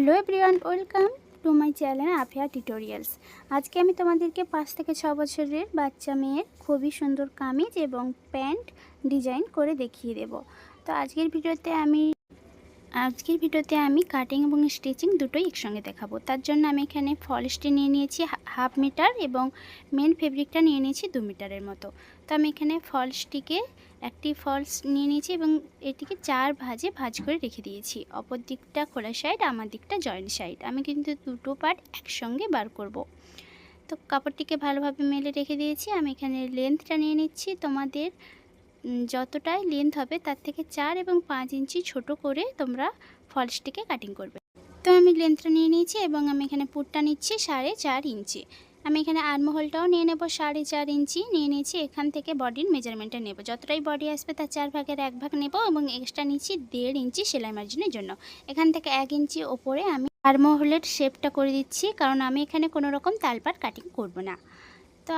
Hello everyone, welcome to my channel Afiya tutorials. আজকে আমি তোমাদেরকে পাঁচ থেকে ছ বছরের বাচ্চা মেয়ের খুবই সুন্দর কামিজ এবং প্যান্ট ডিজাইন করে দেখিয়ে দেব। তো আজকের ভিডিওতে আমি, আজকের ভিডিওতে আমি কাটিং এবং স্টিচিং দুটোই একসঙ্গে দেখাবো। তার জন্য আমি এখানে ফলসটি নিয়ে নিয়েছি হাফ মিটার এবং মেন ফেব্রিকটা নিয়ে নিয়েছি দু মিটারের মতো। তো আমি এখানে ফলসটিকে একটি ফলস নিয়ে নিয়েছি এবং এটিকে চার ভাজে ভাজ করে রেখে দিয়েছি। অপর দিকটা খোলা সাইড আমার দিকটা জয়েন্ট সাইড আমি কিন্তু দুটো পার্ট একসঙ্গে বার করব। তো কাপড়টিকে ভালোভাবে মেলে রেখে দিয়েছি। আমি এখানে লেন্থটা নিয়ে নিচ্ছি। তোমাদের যতটাই লেন্থ হবে তার থেকে চার এবং পাঁচ ইঞ্চি ছোট করে তোমরা ফলসটিকে কাটিং করবে। তো আমি লেন্থটা নিয়ে নিয়েছি এবং আমি এখানে পুটটা নিচ্ছি সাড়ে চার ইঞ্চি। আমি এখানে আর্মহোলটাও নিয়ে নেব, সাড়ে চার ইঞ্চি নিয়ে নিয়েছি, এখান থেকে বডির মেজারমেন্টটা নেব। যতটাই বডি আসবে তার চার ভাগের এক ভাগ নেব এবং এক্সট্রা নিচ্ছি দেড় ইঞ্চি সেলাই মার্জিনের জন্য। এখান থেকে এক ইঞ্চি ওপরে আমি আর্মহোলের শেপটা করে দিচ্ছি, কারণ আমি এখানে কোনো রকম তালপাট কাটিং করব না। তো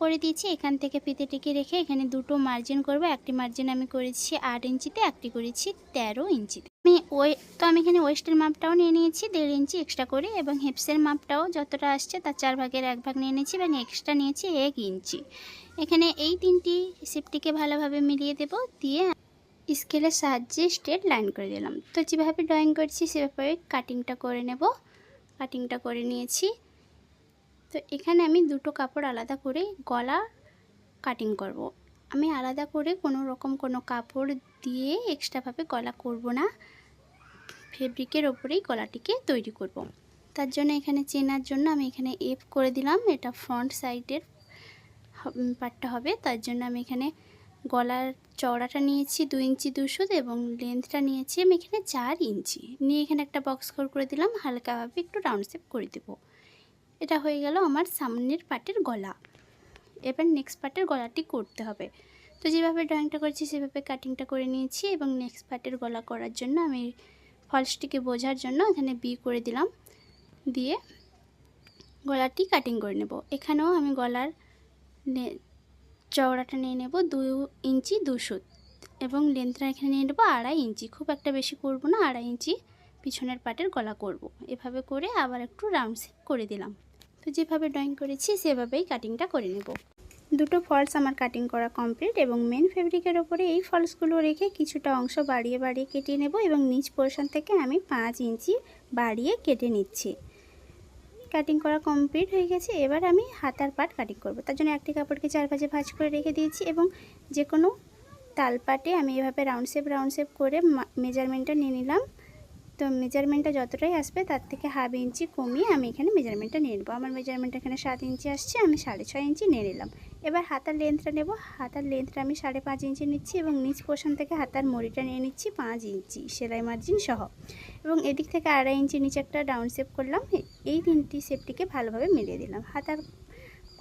করে দিয়েছি এখান থেকে ফিতেটিকে রেখে এখানে দুটো মার্জিন করব, একটি মার্জিন আমি করেছি আট ইঞ্চিতে, একটি করেছি তেরো ইঞ্চিতে। আমি ওই, তো আমি এখানে ওয়েস্টের মাপটাও নিয়ে নিয়েছি, দেড় ইঞ্চি এক্সট্রা করে, এবং হেপসের মাপটাও যতটা আসছে তার চার ভাগের এক ভাগ নিয়ে নিয়েছি, এবং এক্সট্রা নিয়েছি এক ইঞ্চি। এখানে এই তিনটি শেপটিকে ভালোভাবে মিলিয়ে দেব, দিয়ে স্কেলের সাহায্যে স্ট্রেট লাইন করে দিলাম। তো যেভাবে ড্রয়িং করছি, সেভাবে কাটিংটা করে নেব কাটিংটা করে নিয়েছি। তো এখানে আমি দুটো কাপড় আলাদা করে গলা কাটিং করব। আমি আলাদা করে কোনো রকম কোনো কাপড় দিয়ে এক্সট্রাভাবে গলা করব না। ফেব্রিকের ওপরেই গলাটিকে তৈরি করব। তার জন্য এখানে চেনার জন্য আমি এখানে এফ করে দিলাম। এটা ফ্রন্ট সাইডের পার্টটা হবে। তার জন্য আমি এখানে গলার চওড়াটা নিয়েছি দু ইঞ্চি দুশো এবং লেন্থটা নিয়েছি আমি এখানে চার ইঞ্চি। নিয়ে এখানে একটা বক্স কর করে দিলাম। হালকাভাবে একটু রাউন্ড শেপ করে দেবো। এটা হয়ে গেল আমার সামনের পাটের গলা। এবার নেক্সট পার্টের গলাটি করতে হবে। তো যেভাবে ড্রয়িংটা করছি, সেভাবে কাটিংটা করে নিয়েছি এবং নেক্সট পার্টের গলা করার জন্য আমি ফলসটিকে বোঝার জন্য এখানে বি করে দিলাম। দিয়ে গলাটি কাটিং করে নেব। এখানেও আমি গলার চওড়াটা নিয়ে নেব দু ইঞ্চি দুশো এবং লেন্থটা এখানে নিয়ে নেব আড়াই ইঞ্চি। খুব একটা বেশি করব না, আড়াই ইঞ্চি পিছনের পাটের গলা করব। এভাবে করে আবার একটু রাউন্ড শেপ করে দিলাম। তো যেভাবে ড্রয়িং করেছি, সেভাবেই কাটিংটা করে নেব। দুটো ফলস আমার কাটিং করা কমপ্লিট এবং মেন ফেব্রিকের ওপরে এই ফলসগুলো রেখে কিছুটা অংশ বাড়িয়ে বাড়িয়ে কেটে নেব এবং নিচ পোর্শন থেকে আমি পাঁচ ইঞ্চি বাড়িয়ে কেটে নিচ্ছি। কাটিং করা কমপ্লিট হয়ে গেছে। এবার আমি হাতার পাট কাটিং করব। তার জন্য একটি কাপড়কে চার ভাজে ভাজ করে রেখে দিয়েছি এবং যে কোনো তালপাটে আমি এভাবে রাউন্ড শেপ রাউন্ড শেপ করে মেজারমেন্টটা নিয়ে নিলাম। তো মেজারমেন্টটা যতটাই আসবে, তার থেকে হাফ ইঞ্চি কমিয়ে আমি এখানে মেজারমেন্টটা নিয়ে নেব। আমার মেজারমেন্ট এখানে সাত ইঞ্চি আসছে, আমি সাড়ে ছয় ইঞ্চি নিয়ে নিলাম। এবার হাতার লেন্থটা নেব। হাতার লেন্থটা আমি সাড়ে পাঁচ ইঞ্চি নিচ্ছি এবং নিচ পোর্শন থেকে হাতার মড়িটা নিয়ে নিচ্ছি পাঁচ ইঞ্চি সেলাই মার্জিন সহ। এবং এদিক থেকে আড়াই ইঞ্চি নিচে একটা ডাউন শেপ করলাম। এই তিনটি শেপটিকে ভালোভাবে মিলিয়ে দিলাম। হাতার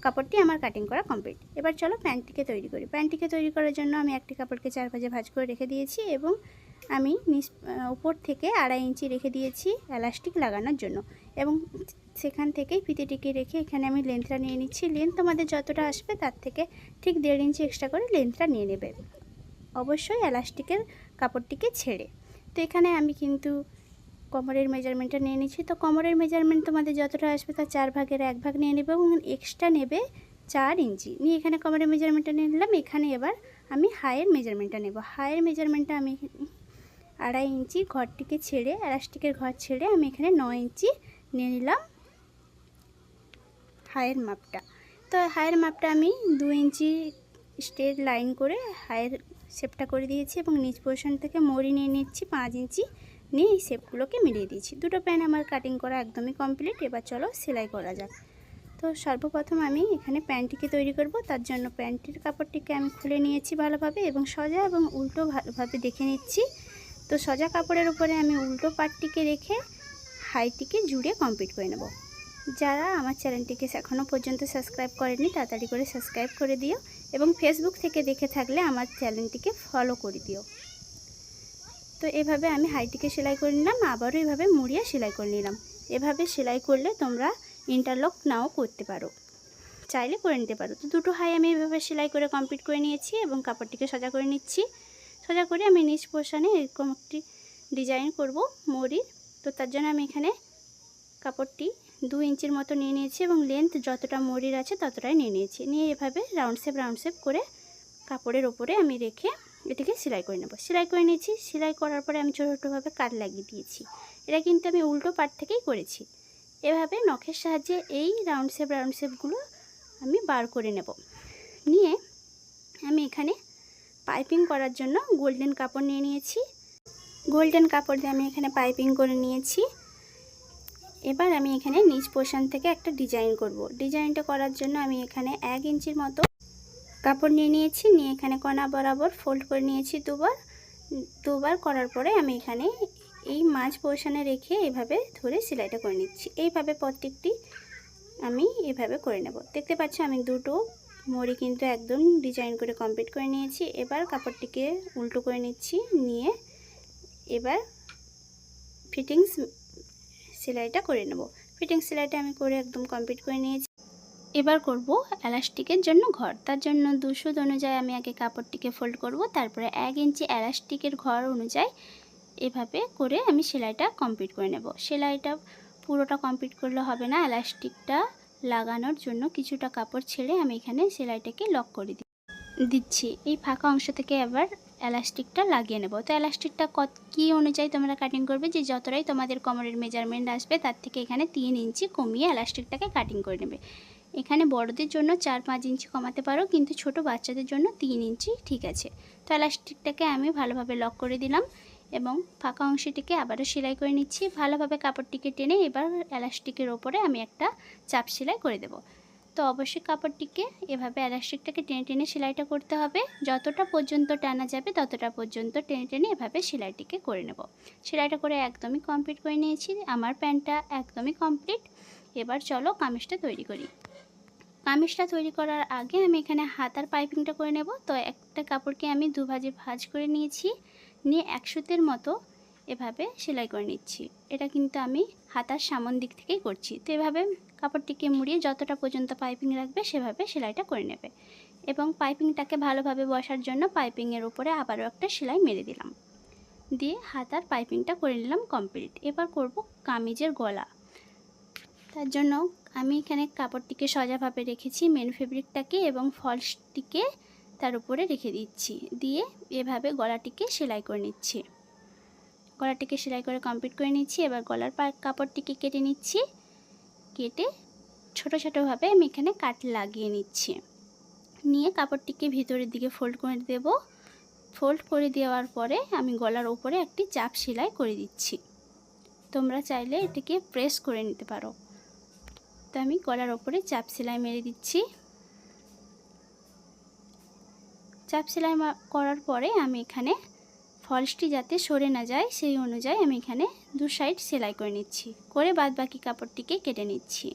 কাপড়টি আমার কাটিং করা কমপ্লিট এবার চলো প্যান্টটিকে তৈরি করি। প্যান্টটিকে তৈরি করার জন্য আমি একটি কাপড়কে চার ভাজে ভাজ করে রেখে দিয়েছি এবং আমি নিচ উপর থেকে আড়াই ইঞ্চি রেখে দিয়েছি এলাস্টিক লাগানোর জন্য। এবং সেখান থেকেই ফিতেটিকে রেখে এখানে আমি লেন্থটা নিয়ে নিচ্ছি। লেন্থ তোমাদের যতটা আসবে তার থেকে ঠিক দেড় ইঞ্চি এক্সট্রা করে লেন্থটা নিয়ে নেবে। অবশ্যই এলাস্টিকের কাপড়টিকে ছেড়ে। তো এখানে আমি কিন্তু কোমরের মেজারমেন্টটা নিয়ে নিচ্ছি। তো কোমরের মেজারমেন্ট তোমাদের যতটা আসবে তার চার ভাগের এক ভাগ নিয়ে নেবে এবং এক্সট্রা নেবে চার ইঞ্চি। নিয়ে এখানে কোমরের মেজারমেন্টটা নিয়ে নিলাম। এখানে এবার আমি হায়ের মেজারমেন্টটা নেব। হায়ের মেজারমেন্টটা আমি আড়াই ইঞ্চি ঘরটিকে ছেড়ে, এলাস্টিকের ঘর ছেড়ে আমি এখানে নয় ইঞ্চি নিয়ে নিলাম হায়ের মাপটা। তো হায়ের মাপটা আমি দু ইঞ্চি স্ট্রেট লাইন করে হায়ের শেপটা করে দিয়েছি এবং নিচ পোর্শন থেকে মরি নিয়ে নিচ্ছি, পাঁচ ইঞ্চি নিয়ে এই শেপগুলোকে মিলিয়ে দিয়েছি। দুটো প্যান আমার কাটিং করা একদমই কমপ্লিট, এবার চলো সেলাই করা যাক। তো সর্বপ্রথম আমি এখানে প্যান্টটিকে তৈরি করব, তার জন্য প্যান্টটির কাপড়টিকে আমি খুলে নিয়েছি ভালোভাবে এবং সোজা এবং উল্টো ভালোভাবে দেখে নিচ্ছি। তো সোজা কাপড়ের উপরে আমি উল্টো পাটটিকে রেখে হাইটিকে জুড়ে কমপ্লিট করে নেব। যারা আমার চ্যানেলটিকে এখনও পর্যন্ত সাবস্ক্রাইব করেনি তাড়াতাড়ি করে সাবস্ক্রাইব করে দিও এবং ফেসবুক থেকে দেখে থাকলে আমার চ্যানেলটিকে ফলো করে দিও। তো এভাবে আমি হাইটিকে সেলাই করে নিলাম, আবারও এভাবে মুড়িয়ে সেলাই করে নিলাম। এভাবে সেলাই করলে তোমরা ইন্টারলক নাও করতে পারো, চাইলে করে নিতে পারো। তো দুটো হাই আমি এভাবে সেলাই করে কমপ্লিট করে নিয়েছি এবং কাপড়টিকে সোজা করে নিচ্ছি। সোজা করে আমি নিচ পোর্শনে এরকম একটি ডিজাইন করব মরির। তো তার জন্য আমি এখানে কাপড়টি দু ইঞ্চির মতো নিয়ে নিয়েছি এবং লেন্থ যতটা মরির আছে ততটাই নিয়ে নিয়েছি। নিয়ে এভাবে রাউন্ড শেপ রাউন্ড শেপ করে কাপড়ের ওপরে আমি রেখে এটিকে সেলাই করে নেব। সেলাই করে নিয়েছি। সেলাই করার পরে আমি ছোটো ছোটোভাবে কাট লাগিয়ে দিয়েছি। এটা কিন্তু আমি উল্টো পাট থেকেই করেছি। এভাবে নখের সাহায্যে এই রাউন্ড শেপ রাউন্ড শেপগুলো আমি বার করে নেব। নিয়ে আমি এখানে পাইপিং করার জন্য গোল্ডেন কাপড় নিয়ে নিয়েছি। গোল্ডেন কাপড় দিয়ে আমি এখানে পাইপিং করে নিয়েছি। এবার আমি এখানে নিচ পোর্শন থেকে একটা ডিজাইন করব। ডিজাইনটা করার জন্য আমি এখানে এক ইঞ্চির মতো কাপড় নিয়ে নিয়েছি। নিয়ে এখানে কণা বরাবর ফোল্ড করে নিয়েছি দুবার। দুবার করার পরে আমি এখানে এই মাঝ পোর্শনে রেখে এভাবে ধরে সেলাইটা করে নিচ্ছি। এইভাবে প্রত্যেকটি আমি এভাবে করে নেব। দেখতে পাচ্ছ আমি দুটো মড়ি কিন্তু একদম ডিজাইন করে কমপ্লিট করে নিয়েছি। এবার কাপড়টিকে উল্টো করে নিচ্ছি, নিয়ে এবার ফিটিংস সেলাইটা করে নেব। ফিটিংস সেলাইটা আমি করে একদম কমপ্লিট করে নিয়েছি। এবার করব এলাস্টিকের জন্য ঘর। তার জন্য দুশো অনুযায়ী আমি আগে কাপড়টিকে ফোল্ড করব। তারপরে এক ইঞ্চি এলাস্টিকের ঘর অনুযায়ী এভাবে করে আমি সেলাইটা কমপ্লিট করে নেব। সেলাইটা পুরোটা কমপ্লিট করলে হবে না এলাস্টিকটা লাগানোর জন্য কিছুটা কাপড় ছেড়ে আমি এখানে সেলাইটাকে লক করে দি- দিচ্ছি। এই ফাঁকা অংশ থেকে এবার এলাস্টিকটা লাগিয়ে নেব। তো এলাস্টিকটা কত কী অনুযায়ী তোমরা কাটিং করবে? যে যতটাই তোমাদের কোমরের মেজারমেন্ট আসবে, তার থেকে এখানে তিন ইঞ্চি কমিয়ে এলাস্টিকটাকে কাটিং করে নেবে। এখানে বড়দের জন্য চার পাঁচ ইঞ্চি কমাতে পারো, কিন্তু ছোট বাচ্চাদের জন্য তিন ইঞ্চি ঠিক আছে। তো এলাস্টিকটাকে আমি ভালোভাবে লক করে দিলাম। এবং ফাঁকা অংশটিকে আবারও সেলাই করে নিচ্ছি। ভালোভাবে কাপড়টিকে টেনে এবার এলাস্টিকের ওপরে আমি একটা চাপ সেলাই করে দেব। তো অবশ্যই কাপড়টিকে এভাবে এলাস্টিকটাকে টেনে টেনে সেলাইটা করতে হবে। যতটা পর্যন্ত টানা যাবে ততটা পর্যন্ত টেনে টেনে এভাবে সেলাইটিকে করে নেব। সেলাইটা করে একদমই কমপ্লিট করে নিয়েছি। আমার প্যান্টটা একদমই কমপ্লিট। এবার চলো কামিজটা তৈরি করি। কামিজটা তৈরি করার আগে আমি এখানে হাতার পাইপিংটা করে নেব। তো একটা কাপড়কে আমি দুভাজে ভাঁজ করে নিয়েছি। নিয়ে একশোতের মতো এভাবে সেলাই করে নিচ্ছি। এটা কিন্তু আমি হাতার সামন দিক থেকেই করছি। তো এভাবে কাপড়টিকে মুড়িয়ে যতটা পর্যন্ত পাইপিং রাখবে সেভাবে সেলাইটা করে নেবে। এবং পাইপিংটাকে ভালোভাবে বসার জন্য পাইপিংয়ের উপরে আবারও একটা সেলাই মেরে দিলাম। দিয়ে হাতার পাইপিংটা করে নিলাম কমপ্লিট। এবার করব কামিজের গলা। তার জন্য আমি এখানে কাপড়টিকে সোজাভাবে রেখেছি মেন ফেব্রিকটাকে এবং ফলসটিকে তার উপরে রেখে দিচ্ছি। দিয়ে এভাবে গলাটিকে সেলাই করে নিচ্ছি। গলাটিকে সেলাই করে কমপ্লিট করে নিচ্ছি। এবার গলার কাপড়টিকে কেটে নিচ্ছি। কেটে ছোটো, ছোটোভাবে আমি এখানে কাট লাগিয়ে নিচ্ছি। নিয়ে কাপড়টিকে ভিতরের দিকে ফোল্ড করে দেব। ফোল্ড করে দেওয়ার পরে আমি গলার উপরে একটি চাপ সেলাই করে দিচ্ছি। তোমরা চাইলে এটিকে প্রেস করে নিতে পারো। তো আমি গলার ওপরে চাপ সেলাই মেরে দিচ্ছি। চাপ সেলাই করার পরে আমি এখানে ফলসটি যাতে সরে না যায়, সেই অনুযায়ী আমি এখানে দু সাইড সেলাই করে নিচ্ছি। করে বাদ বাকি কাপড়টিকে কেটে নিচ্ছি।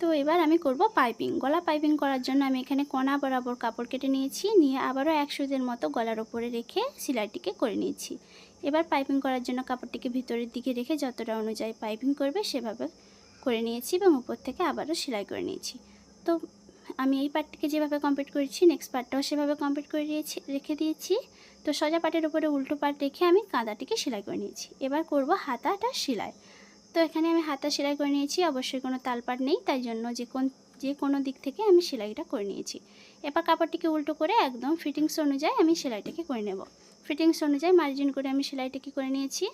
তো এবার আমি করব পাইপিং। গলা পাইপিং করার জন্য আমি এখানে কণা বরাবর কাপড় কেটে নিয়েছি, নিয়ে আবারও একশোদের মতো গলার ওপরে রেখে সেলাইটিকে করে নিয়েছি এবার পাইপিং করার জন্য কাপড়টিকে ভিতরের দিকে রেখে যতটা অনুযায়ী পাইপিং করবে সেভাবে করে নিয়েছি এবং উপর থেকে আবারও সেলাই করে নিয়েছি। তো আমি এই পার্টটিকে যেভাবে কমপ্লিট করেছি নেক্সট পার্টটাও সেভাবে কমপ্লিট করে দিয়েছি, রেখে দিয়েছি। তো সোজা পাটের উপরে উল্টো পাট রেখে আমি কাঁদাটিকে সেলাই করে নিয়েছি। এবার করব হাতাটা সেলাই। তো এখানে আমি হাতা সেলাই করে নিয়েছি, অবশ্যই কোনো তালপাট নেই, তাই জন্য যে কোন, যে কোনো দিক থেকে আমি সেলাইটা করে নিয়েছি। এবার কাপড়টিকে উল্টো করে একদম ফিটিংস অনুযায়ী আমি সেলাইটাকে করে নেব। ফিটিংস অনুযায়ী মার্জিন করে আমি সেলাইটাকে করে নিয়েছি।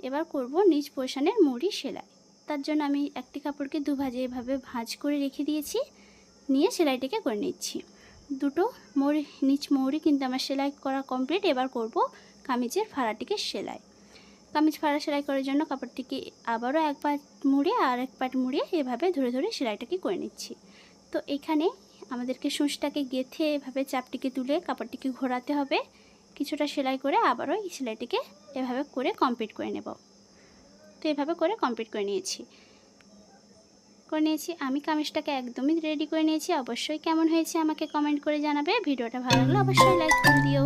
এবার করব নিজ পোর্শনের মুড়ি সেলাই। তার জন্য আমি একটি কাপড়কে দুভাজে এভাবে ভাঁজ করে রেখে দিয়েছি। নিয়ে সেলাইটাকে করে নিচ্ছি। দুটো মৌরি, নিচ মৌরি কিন্তু আমার সেলাই করা কমপ্লিট এবার করব কামিজের ফাড়াটিকে সেলাই। কামিজ ফাড়া সেলাই করার জন্য কাপড়টিকে আবারও এক পাট মুড়িয়ে আর এক পাট মুড়িয়ে এভাবে ধরে ধরে সেলাইটাকে করে নিচ্ছি। তো এখানে আমাদেরকে সূচটাকে গেথে এভাবে চাপটিকে তুলে কাপড়টিকে ঘোরাতে হবে। কিছুটা সেলাই করে আবারও এই সেলাইটিকে এভাবে করে কমপ্লিট করে নেব। তো এভাবে করে কমপ্লিট করে নিয়েছি। করে নিয়েছি, আমি কামিজটাকে একদমই রেডি করে নিয়েছি। অবশ্যই কেমন হয়েছে আমাকে কমেন্ট করে জানাবে। ভিডিওটা ভালো লাগলে অবশ্যই লাইক করে দিও।